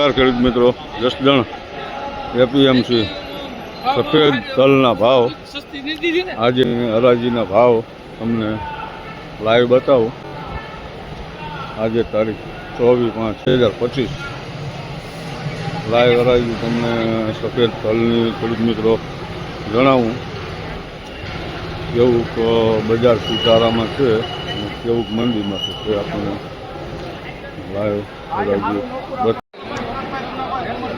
નમસ્કાર ખેડૂત મિત્રો, જસદણ એપીએમસી સફેદ તલના ભાવ, આજે હરાજીના ભાવ તમને લાઈવ બતાવું. આજે તારીખ ચોવીસ પાંચ બે હજાર પચીસ. લાઈવ હરાજી તમને સફેદ તલની ખેડૂત મિત્રો જણાવું. કેવું બજાર સુધારામાં છે કેવું મંદીમાં છે તે આપણને લાઈવ હરાજી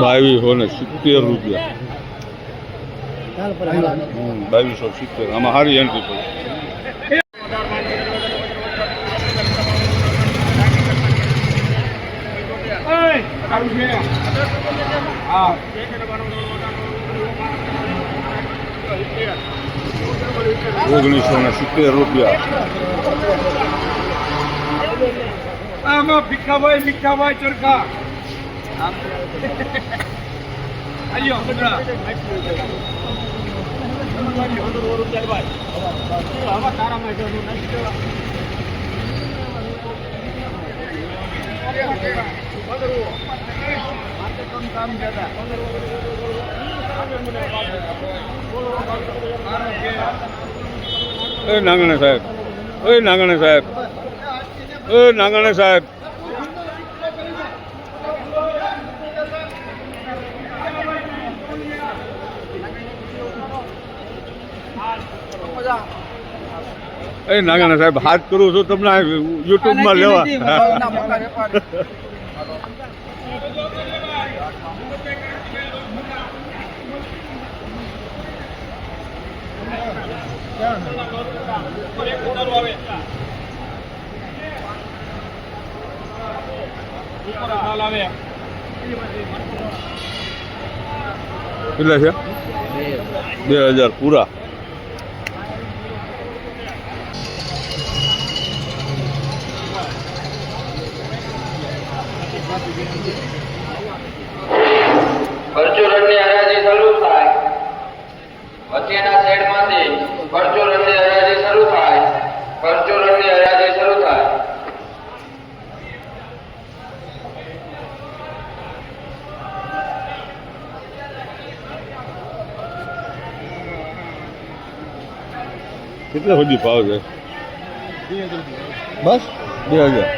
બાવીસો ને સિત્તેર રૂપિયા. બાવીસો સિત્તેર. આમાં સારી એન્ટ્રી પડી. ઓગણીસો ને સિત્તેર રૂપિયા. આમાં ભીખાભાઈ મીઠાભાઈ ચરખા. બદરા એ નાંગણે સાહેબ. એ નાંગણે સાહેબ. એ નાંગણે સાહેબ. એ નાંગણે સાહેબ હાથ કરું છું તમને યુટ્યુબમાં લેવા કેટલા છે? બે હજાર પૂરા. પરચુરણની હરાજી શરૂ થાય. વચ્ચેના શેડમાંથી પરચુરણની હરાજી શરૂ થાય. પરચુરણની હરાજી શરૂ થાય કેટલા સુધી ભાવ છે? બસ? બે હજાર.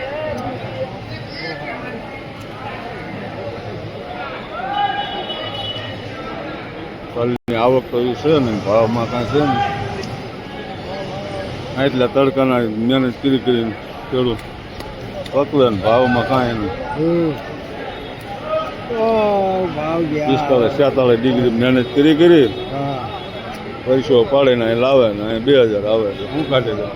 તલની આવક તો એ છે ને ભાવમાં કાંઈ છે ને. એટલા તડકાના મહેનત કરી કરીને ખેડૂત પકવે ને ભાવમાં કાંઈ નહીં. ભાવ પિસ્તાળીસ છેતાળીસ ડિગ્રી મહેનત કરી કરી. પૈસો પાડે ને લાવે ને બે હજાર આવે શું કાઢે છે